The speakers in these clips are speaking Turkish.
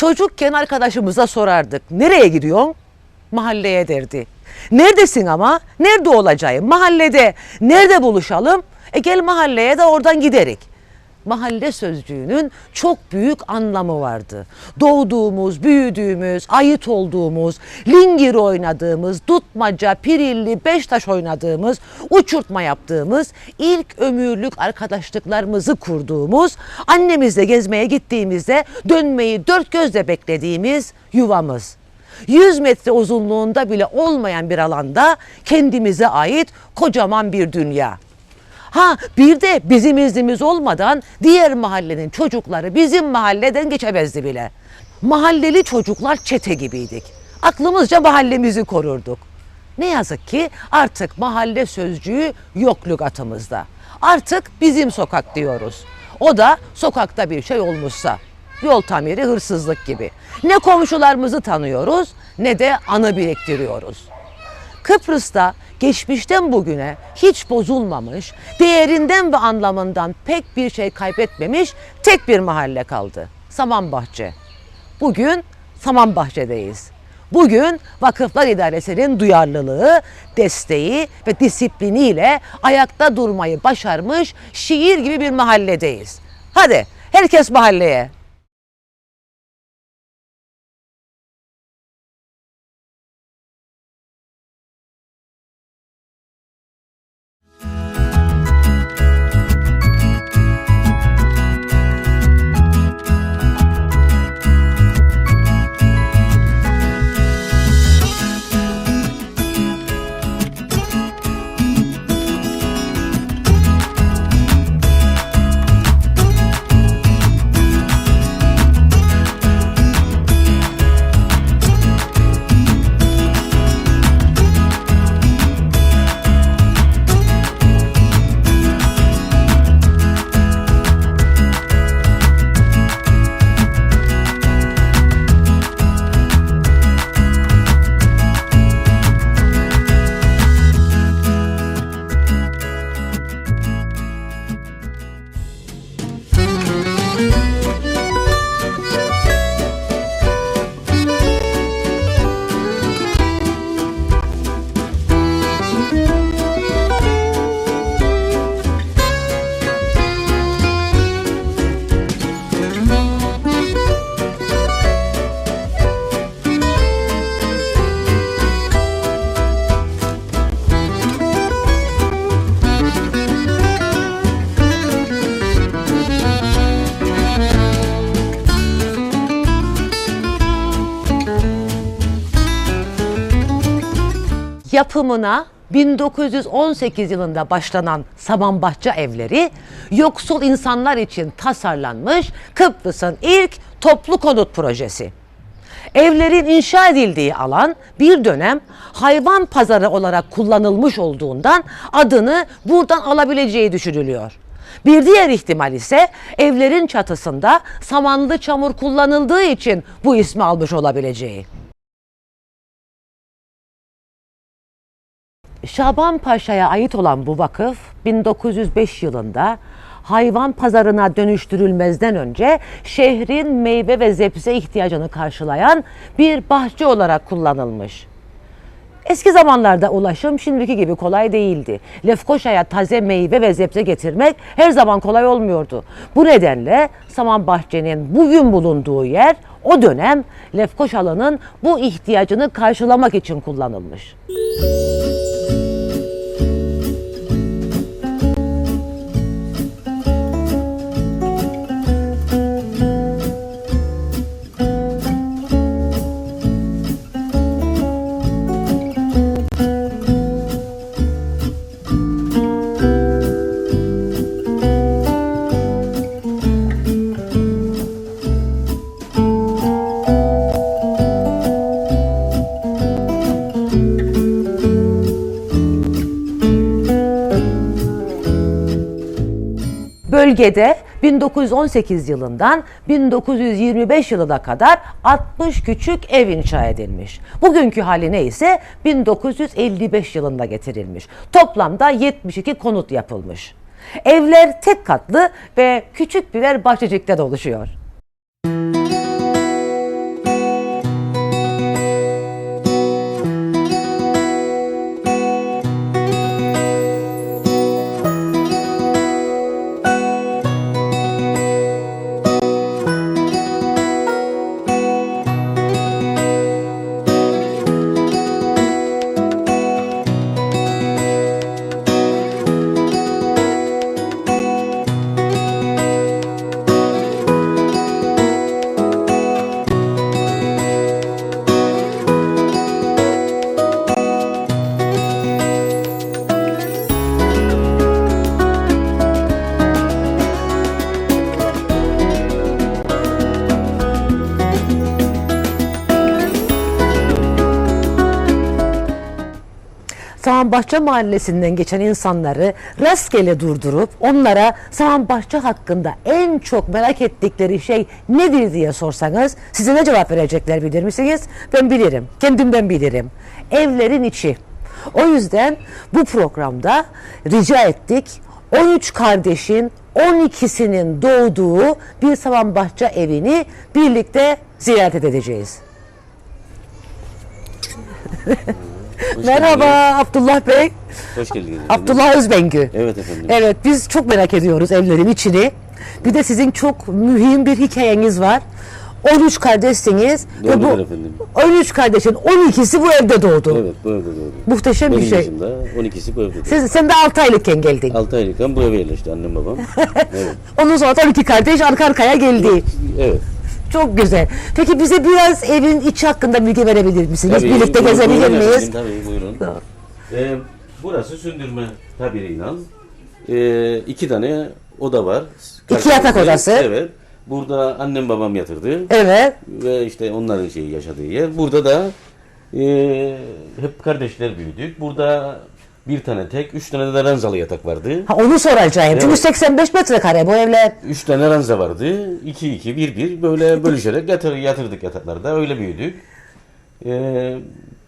Çocukken arkadaşımıza sorardık. Nereye gidiyorsun? Mahalleye derdi. Neredesin ama? Nerede olacağım? Mahallede. Nerede buluşalım? E gel mahalleye de oradan giderik. Mahalle sözcüğünün çok büyük anlamı vardı. Doğduğumuz, büyüdüğümüz, ait olduğumuz, lingir oynadığımız, tutmaca, pirilli, beş taş oynadığımız, uçurtma yaptığımız, ilk ömürlük arkadaşlıklarımızı kurduğumuz, annemizle gezmeye gittiğimizde dönmeyi dört gözle beklediğimiz yuvamız. 100 metre uzunluğunda bile olmayan bir alanda kendimize ait kocaman bir dünya. Ha bir de bizim iznimiz olmadan diğer mahallenin çocukları bizim mahalleden geçemezdi bile. Mahalleli çocuklar çete gibiydik. Aklımızca mahallemizi korurduk. Ne yazık ki artık mahalle sözcüğü yok lügatımızda. Artık bizim sokak diyoruz. O da sokakta bir şey olmuşsa. Yol tamiri hırsızlık gibi. Ne komşularımızı tanıyoruz ne de anı biriktiriyoruz. Kıbrıs'ta geçmişten bugüne hiç bozulmamış, değerinden ve anlamından pek bir şey kaybetmemiş tek bir mahalle kaldı. Samanbahçe. Bugün Samanbahçe'deyiz. Bugün Vakıflar İdaresi'nin duyarlılığı, desteği ve disipliniyle ayakta durmayı başarmış şiir gibi bir mahalledeyiz. Hadi herkes mahalleye. Yapımına 1918 yılında başlanan Samanbahçe evleri yoksul insanlar için tasarlanmış Kıbrıs'ın ilk toplu konut projesi. Evlerin inşa edildiği alan bir dönem hayvan pazarı olarak kullanılmış olduğundan adını buradan alabileceği düşünülüyor. Bir diğer ihtimal ise evlerin çatısında samanlı çamur kullanıldığı için bu ismi almış olabileceği. Şaban Paşa'ya ait olan bu vakıf 1905 yılında hayvan pazarına dönüştürülmezden önce şehrin meyve ve zebze ihtiyacını karşılayan bir bahçe olarak kullanılmış. Eski zamanlarda ulaşım şimdiki gibi kolay değildi. Lefkoşa'ya taze meyve ve zebze getirmek her zaman kolay olmuyordu. Bu nedenle Saman Bahçe'nin bugün bulunduğu yer o dönem Lefkoşalı'nın bu ihtiyacını karşılamak için kullanılmış. Bölgede 1918 yılından 1925 yılına kadar 60 küçük ev inşa edilmiş. Bugünkü haline ise 1955 yılında getirilmiş. Toplamda 72 konut yapılmış. Evler tek katlı ve küçük birer bahçecikten oluşuyor. Samanbahçe mahallesinden geçen insanları rastgele durdurup onlara Samanbahçe hakkında en çok merak ettikleri şey nedir diye sorsanız size ne cevap verecekler bilir misiniz? Ben bilirim. Kendimden bilirim. Evlerin içi. O yüzden bu programda rica ettik 13 kardeşin 12'sinin doğduğu bir Samanbahçe evini birlikte ziyaret edeceğiz. Hoş Merhaba geldiniz. Abdullah Bey. Hoş geldiniz. efendim. Abdullah Özbengü. Evet efendim. Evet biz çok merak ediyoruz evlerin içini. Bir de sizin çok mühim bir hikayeniz var. 13 kardeşsiniz ve Doğrudur bu efendim. 13 kardeşin 12'si bu evde doğdu. Evet bu evde doğdu. Muhteşem Benim bir şey. yaşımda 12'si bu evde doğdu. Siz, sen de 6 aylıkken geldin. 6 aylıkken bu eve yerleşti annem babam. evet. Ondan sonra da 12 kardeş arka arkaya geldi. Evet. Çok güzel. Peki bize biraz evin içi hakkında bilgi verebilir misiniz? Tabii, Birlikte buyurun, gezebilir buyurun miyiz? efendim, Tabii buyurun. Ee, burası sündürme tabiriyle. Ee, iki tane oda var. İki yatak odası. Evet. Burada annem babam yatırdı. Evet. Ve işte onların şeyi yaşadığı yer. Burada da ee, hep kardeşler büyüdük. Burada bir tane tek, üç tane de ranzalı yatak vardı. Ha, onu soracağım. Çünkü Evet. 85 metrekare bu evler. Üç tane ranza vardı. İki iki bir bir böyle bölüşerek yatır, yatırdık yataklarda. Öyle büyüdük. Ee,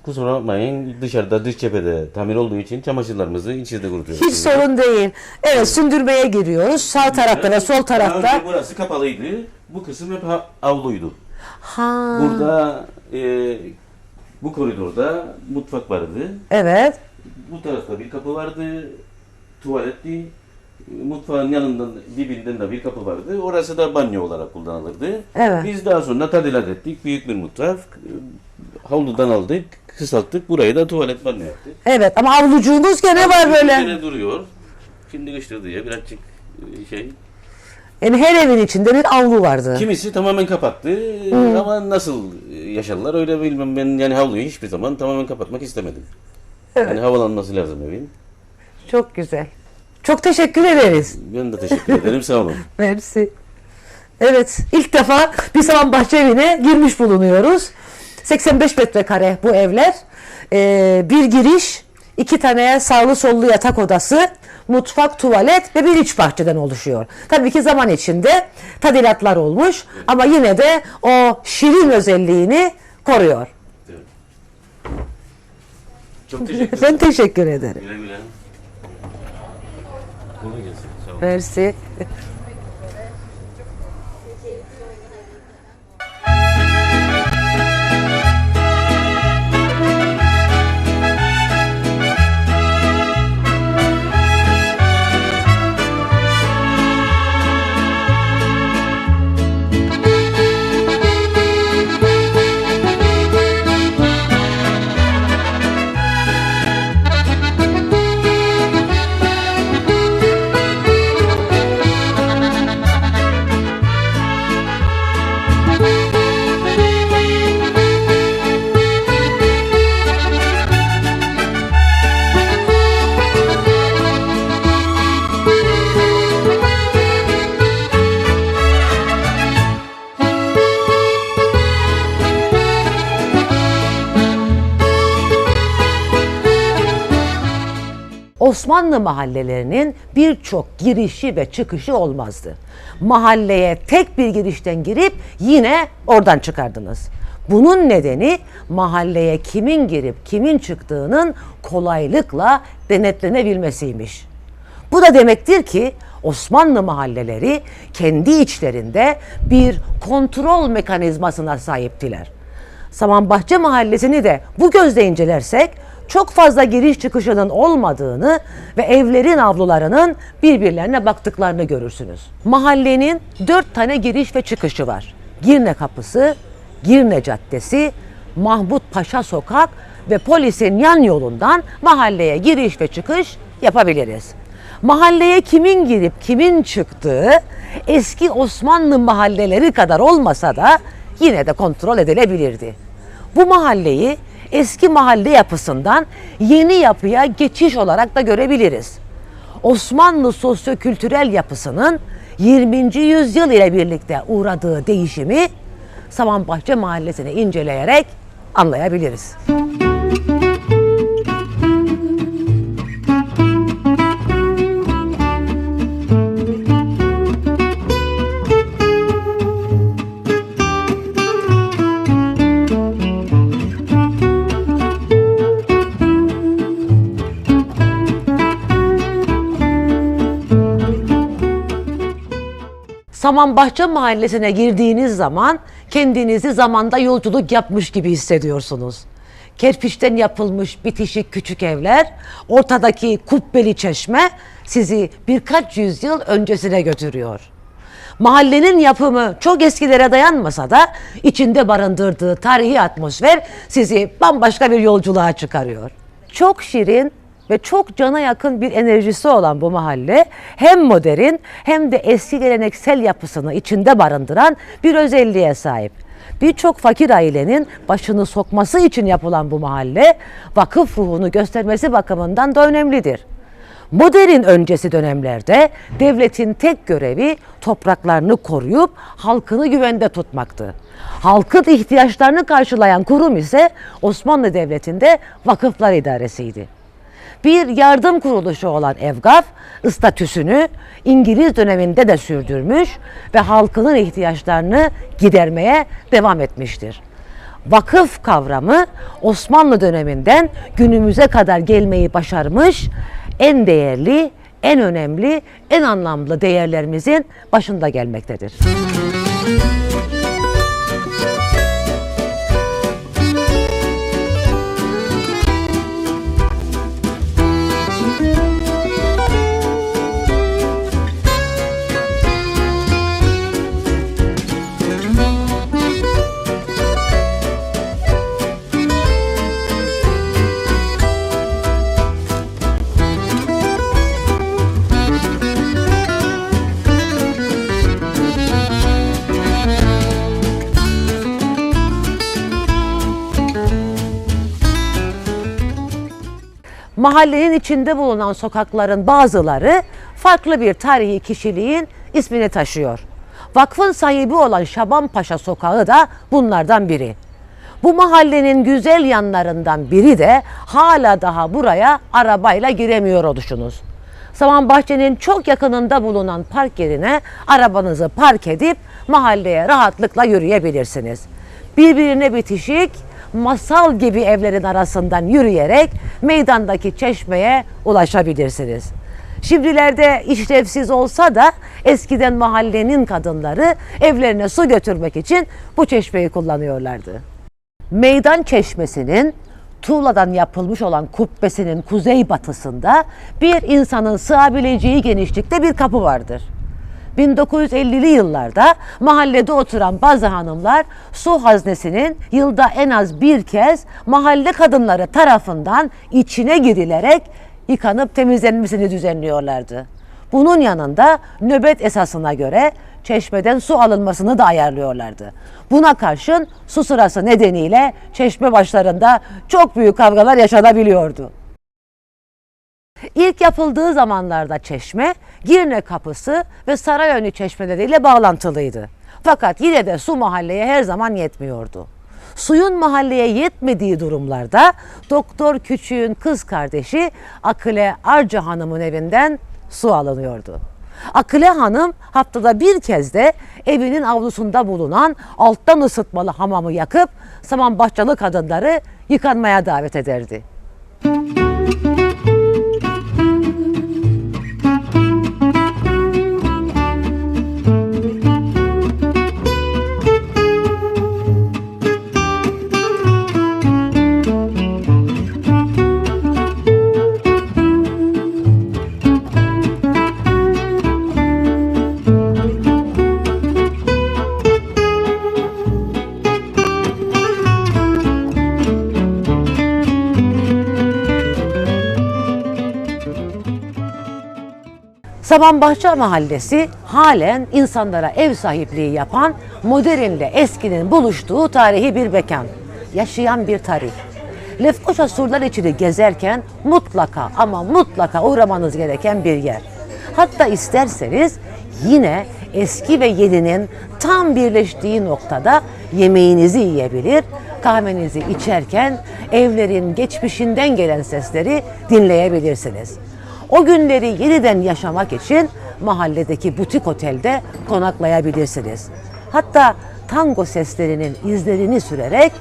kusura bakmayın dışarıda dış cephede tamir olduğu için çamaşırlarımızı içeride kurutuyoruz. Hiç sorun değil. Evet sündürmeye giriyoruz. Sağ tarafta ve sol Daha tarafta. önce burası kapalıydı. Bu kısım hep ha- avluydu. Ha. Burada e, bu koridorda mutfak vardı. Evet. Bu tarafta bir kapı vardı. Tuvaletti. Mutfağın yanından dibinden de bir kapı vardı. Orası da banyo olarak kullanılırdı. Evet. Biz daha sonra tadilat ettik. Büyük bir mutfak. Havludan aldık. Kısalttık. Burayı da tuvalet banyo yaptık. Evet ama avlucuğunuz gene var böyle. Yine duruyor. Şimdi kıştı diye birazcık e, şey. Yani her evin içinde bir avlu vardı. Kimisi tamamen kapattı. Ama nasıl yaşadılar öyle bilmem. Ben yani havluyu hiçbir zaman tamamen kapatmak istemedim. Yani havalanması lazım evin. Çok güzel. Çok teşekkür ederiz. Ben de teşekkür ederim. Sağ olun. Mersi. Evet, ilk defa bir saman bahçe evine girmiş bulunuyoruz. 85 metrekare bu evler. Ee, bir giriş, iki tane sağlı sollu yatak odası, mutfak, tuvalet ve bir iç bahçeden oluşuyor. Tabii ki zaman içinde tadilatlar olmuş ama yine de o şirin özelliğini koruyor. Çok teşekkür ederim. Ben teşekkür ederim. Güle güle. Kolay gelsin. Sağ olun. Mersi. Osmanlı mahallelerinin birçok girişi ve çıkışı olmazdı. Mahalleye tek bir girişten girip yine oradan çıkardınız. Bunun nedeni mahalleye kimin girip kimin çıktığının kolaylıkla denetlenebilmesiymiş. Bu da demektir ki Osmanlı mahalleleri kendi içlerinde bir kontrol mekanizmasına sahiptiler. Samanbahçe Mahallesi'ni de bu gözle incelersek çok fazla giriş çıkışının olmadığını ve evlerin avlularının birbirlerine baktıklarını görürsünüz. Mahallenin dört tane giriş ve çıkışı var. Girne Kapısı, Girne Caddesi, Mahmut Paşa Sokak ve polisin yan yolundan mahalleye giriş ve çıkış yapabiliriz. Mahalleye kimin girip kimin çıktığı eski Osmanlı mahalleleri kadar olmasa da yine de kontrol edilebilirdi. Bu mahalleyi eski mahalle yapısından yeni yapıya geçiş olarak da görebiliriz. Osmanlı sosyokültürel yapısının 20. yüzyıl ile birlikte uğradığı değişimi Samanbahçe Mahallesi'ni inceleyerek anlayabiliriz. Samanbahçe Mahallesi'ne girdiğiniz zaman kendinizi zamanda yolculuk yapmış gibi hissediyorsunuz. Kerpiçten yapılmış bitişik küçük evler, ortadaki kubbeli çeşme sizi birkaç yüzyıl öncesine götürüyor. Mahallenin yapımı çok eskilere dayanmasa da içinde barındırdığı tarihi atmosfer sizi bambaşka bir yolculuğa çıkarıyor. Çok şirin ve çok cana yakın bir enerjisi olan bu mahalle hem modern hem de eski geleneksel yapısını içinde barındıran bir özelliğe sahip. Birçok fakir ailenin başını sokması için yapılan bu mahalle vakıf ruhunu göstermesi bakımından da önemlidir. Modern öncesi dönemlerde devletin tek görevi topraklarını koruyup halkını güvende tutmaktı. Halkın ihtiyaçlarını karşılayan kurum ise Osmanlı Devleti'nde vakıflar idaresiydi. Bir yardım kuruluşu olan Evgaf statüsünü İngiliz döneminde de sürdürmüş ve halkının ihtiyaçlarını gidermeye devam etmiştir. Vakıf kavramı Osmanlı döneminden günümüze kadar gelmeyi başarmış en değerli, en önemli, en anlamlı değerlerimizin başında gelmektedir. Mahallenin içinde bulunan sokakların bazıları farklı bir tarihi kişiliğin ismini taşıyor. Vakfın sahibi olan Şaban Paşa Sokağı da bunlardan biri. Bu mahallenin güzel yanlarından biri de hala daha buraya arabayla giremiyor oluşunuz. Saman Bahçe'nin çok yakınında bulunan park yerine arabanızı park edip mahalleye rahatlıkla yürüyebilirsiniz. Birbirine bitişik, masal gibi evlerin arasından yürüyerek meydandaki çeşmeye ulaşabilirsiniz. Şimdilerde işlevsiz olsa da eskiden mahallenin kadınları evlerine su götürmek için bu çeşmeyi kullanıyorlardı. Meydan Çeşmesi'nin tuğladan yapılmış olan kubbesinin kuzeybatısında bir insanın sığabileceği genişlikte bir kapı vardır. 1950'li yıllarda mahallede oturan bazı hanımlar su haznesinin yılda en az bir kez mahalle kadınları tarafından içine girilerek yıkanıp temizlenmesini düzenliyorlardı. Bunun yanında nöbet esasına göre çeşmeden su alınmasını da ayarlıyorlardı. Buna karşın su sırası nedeniyle çeşme başlarında çok büyük kavgalar yaşanabiliyordu. İlk yapıldığı zamanlarda çeşme Girne Kapısı ve Sarayönü çeşmeleriyle bağlantılıydı. Fakat yine de su mahalleye her zaman yetmiyordu. Suyun mahalleye yetmediği durumlarda Doktor Küçük'ün kız kardeşi Akile Arca Hanım'ın evinden su alınıyordu. Akile Hanım haftada bir kez de evinin avlusunda bulunan alttan ısıtmalı hamamı yakıp saman bahçeli kadınları yıkanmaya davet ederdi. Samanbahçe Mahallesi halen insanlara ev sahipliği yapan modernle eskinin buluştuğu tarihi bir mekan. Yaşayan bir tarih. Lefkoşa surlar içini gezerken mutlaka ama mutlaka uğramanız gereken bir yer. Hatta isterseniz yine eski ve yeninin tam birleştiği noktada yemeğinizi yiyebilir, kahvenizi içerken evlerin geçmişinden gelen sesleri dinleyebilirsiniz. O günleri yeniden yaşamak için mahalledeki butik otelde konaklayabilirsiniz. Hatta tango seslerinin izlerini sürerek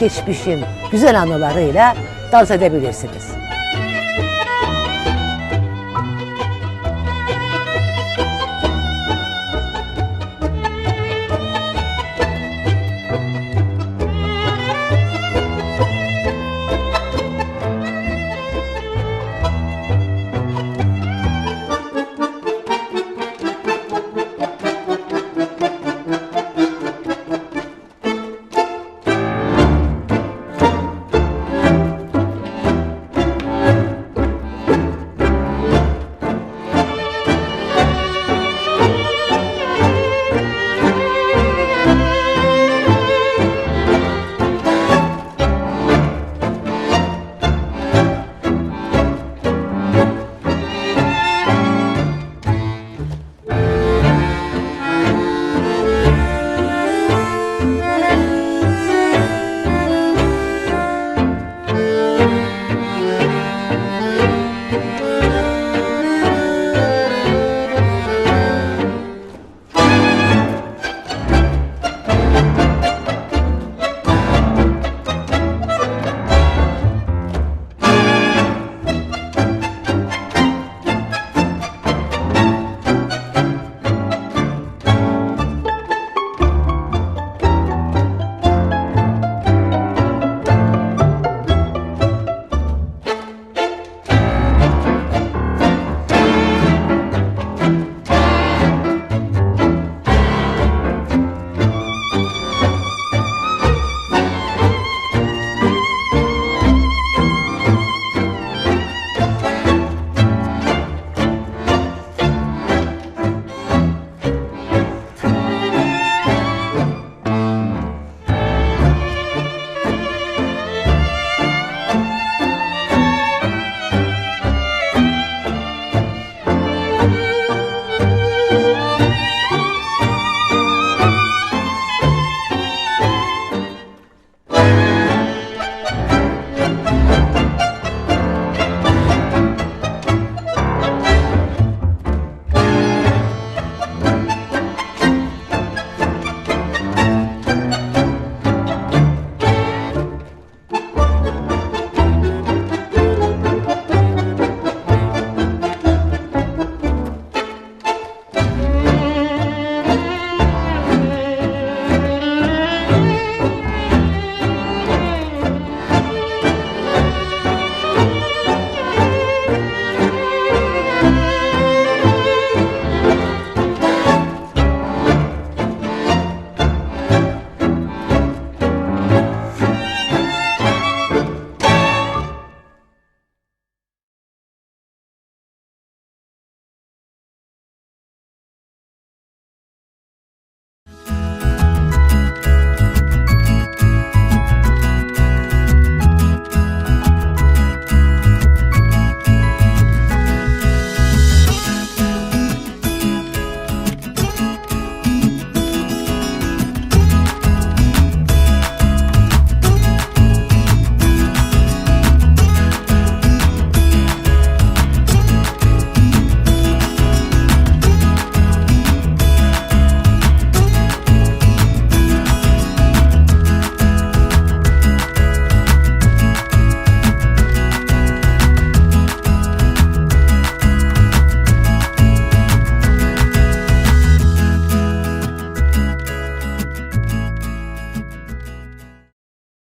geçmişin güzel anılarıyla dans edebilirsiniz.